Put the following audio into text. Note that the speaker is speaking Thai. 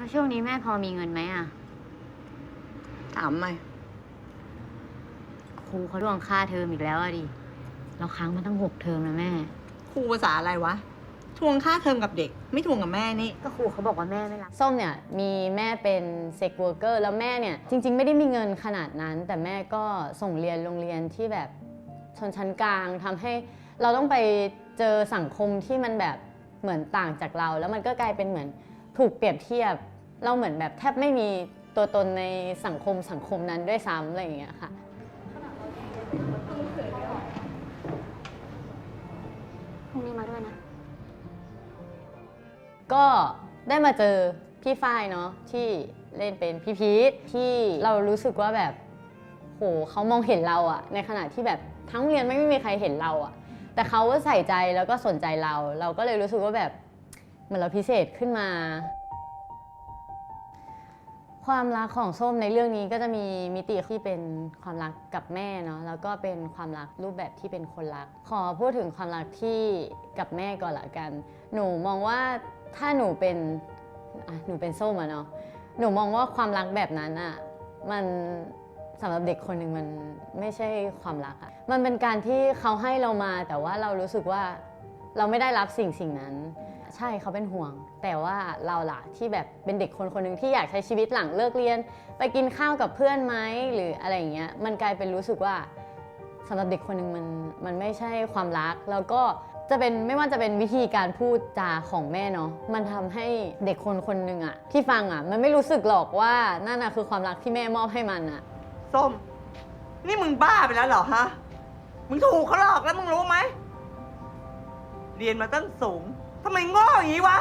แล้วช่วงนี้แม่พอมีเงินไหมอะ ถามไหมครูเขาล่วงค่าเทอมอีกแล้วอะดิ เราค้างมาตั้งหกเทอมนะแม่ ครูภาษาอะไรวะ ทวงค่าเทอมกับเด็ก ไม่ทวงกับแม่นี่ ก็ครูเขาบอกว่าแม่ไม่รับ ส้มเนี่ยมีแม่เป็นเซ็กเวอร์เกอร์แล้วแม่เนี่ย จริง ๆ ไม่ได้มีเงินขนาดนั้น แต่แม่ก็ส่งเรียนโรงเรียนที่แบบชนชั้นกลางทำให้เราต้องไปเจอสังคมที่มันแบบเหมือนต่างจากเรา แล้วมันก็กลายเป็นเหมือนถูกเปรียบเทียบ เราเหมือนแบบแทบไม่มีตัวตนในสังคมสังคมนั้นด้วยซ้ำอะไรอย่างเงี้ยค่ะพรุ่งนี้มาด้วยนะ ก็ได้มาเจอพี่ฝ้ายเนาะที่เล่นเป็นพี่พีทที่เรารู้สึกว่าแบบโหเขามองเห็นเราอะในขณะที่แบบทั้งโรงเรียนไม่มีใครเห็นเราอะแต่เขาก็ใส่ใจแล้วก็สนใจเรา เราก็เลยรู้สึกว่าแบบเหมือนเราพิเศษขึ้นมา ความรักของส้มในเรื่องนี้ก็จะมีมิติที่เป็นความรักกับแม่เนาะแล้วก็เป็นความรักรูปแบบที่เป็นคนรัก ขอพูดถึงความรักที่กับแม่ก่อนละกัน หนูมองว่าถ้าหนูเป็นหนูเป็นส้มอะเนาะหนูมองว่าความรักแบบนั้นอะมันสำหรับเด็กคนหนึ่งมันไม่ใช่ความรักอะมันเป็นการที่เขาให้เรามาแต่ว่าเรารู้สึกว่าเราไม่ได้รับสิ่งสิ่งนั้น ใช่เขาเป็นห่วง แต่ว่าเราล่ะที่แบบเป็นเด็กคนคนหนึ่งที่อยากใช้ชีวิตหลังเลิกเรียน ไปกินข้าวกับเพื่อนไหมหรืออะไรอย่างเงี้ยมันกลายเป็นรู้สึกว่าสำหรับเด็กคนหนึ่งมันมันไม่ใช่ความรัก แล้วก็จะเป็นไม่ว่าจะเป็นวิธีการพูดจาของแม่เนาะมันทำให้เด็กคนคนหนึ่งอะที่ฟังอะมันไม่รู้สึกหรอกว่านั่นอะคือความรักที่แม่มอบให้มันอะส้ม นี่มึงบ้าไปแล้วเหรอฮะมึงถูกเขาหลอกแล้วมึงรู้ไหมเรียนมาตั้งสูง ทำไมโง่อย่างนี้วะ